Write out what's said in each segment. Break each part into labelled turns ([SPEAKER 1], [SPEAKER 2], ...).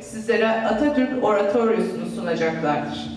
[SPEAKER 1] sizlere Atatürk Oratoryosu'nu sunacaklardır.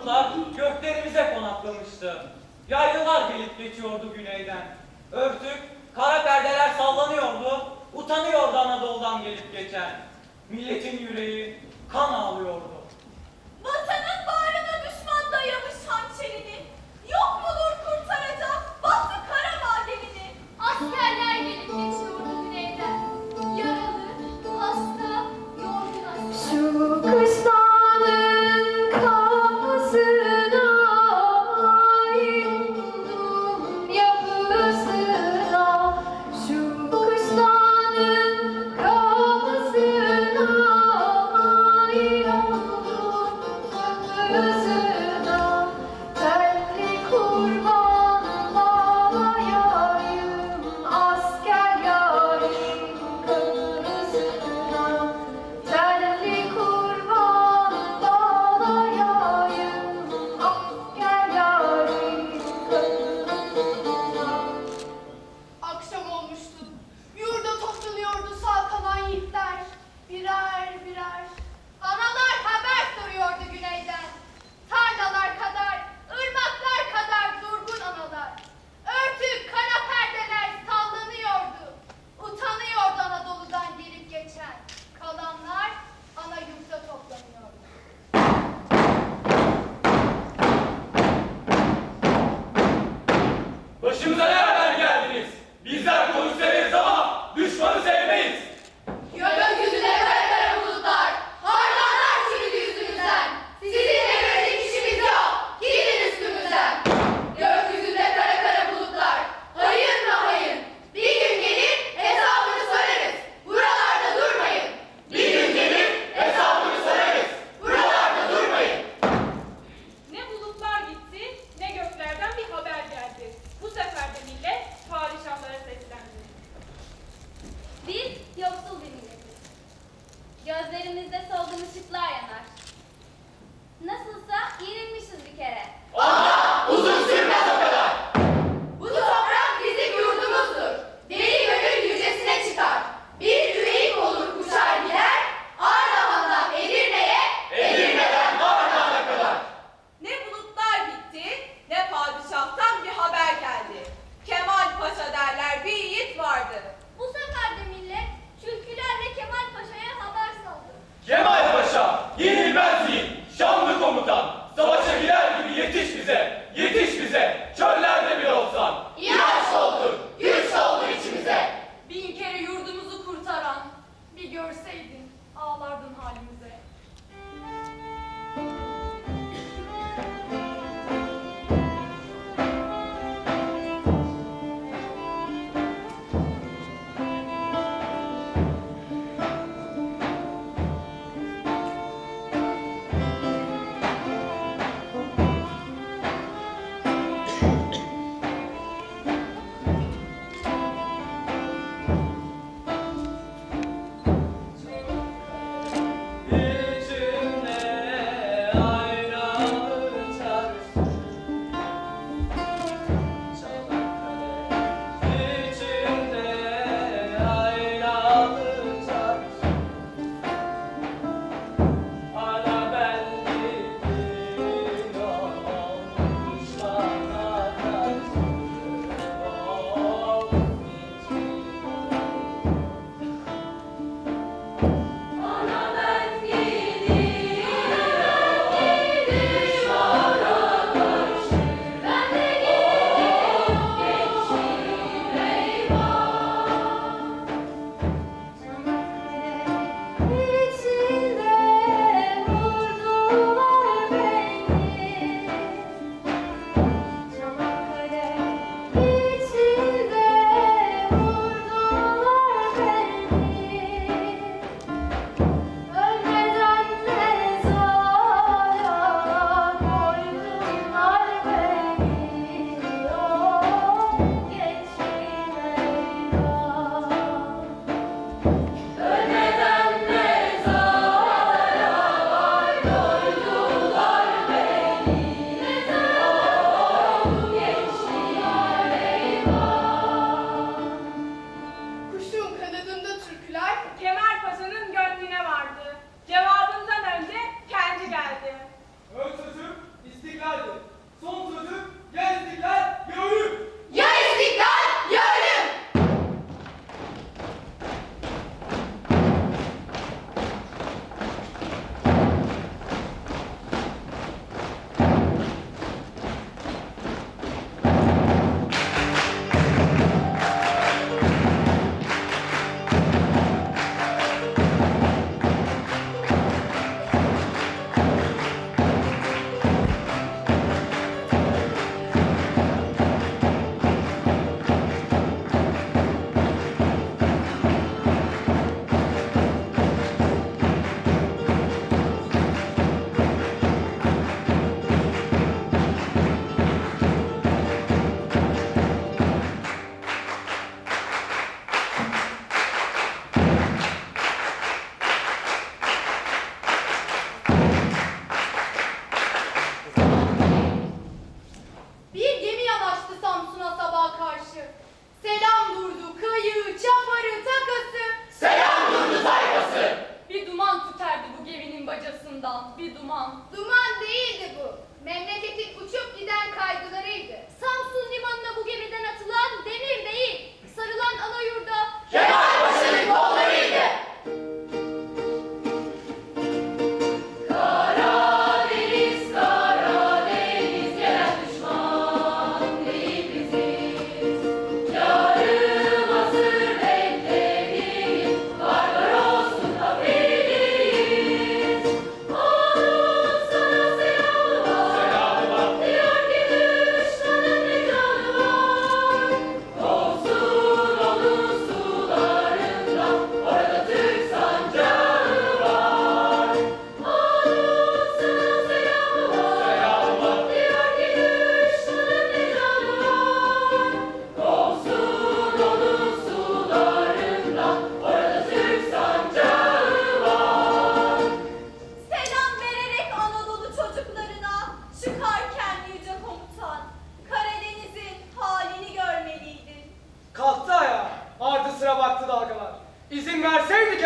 [SPEAKER 2] bulutlar göklerimize konaklamıştı. Yaylılar gelip geçiyordu güneyden. Örtük, kara perdeler sallanıyordu, utanıyordu Anadolu'dan gelip geçen. Milletin yüreği kan ağlıyordu.
[SPEAKER 1] Batı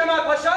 [SPEAKER 1] Kemal Paşa,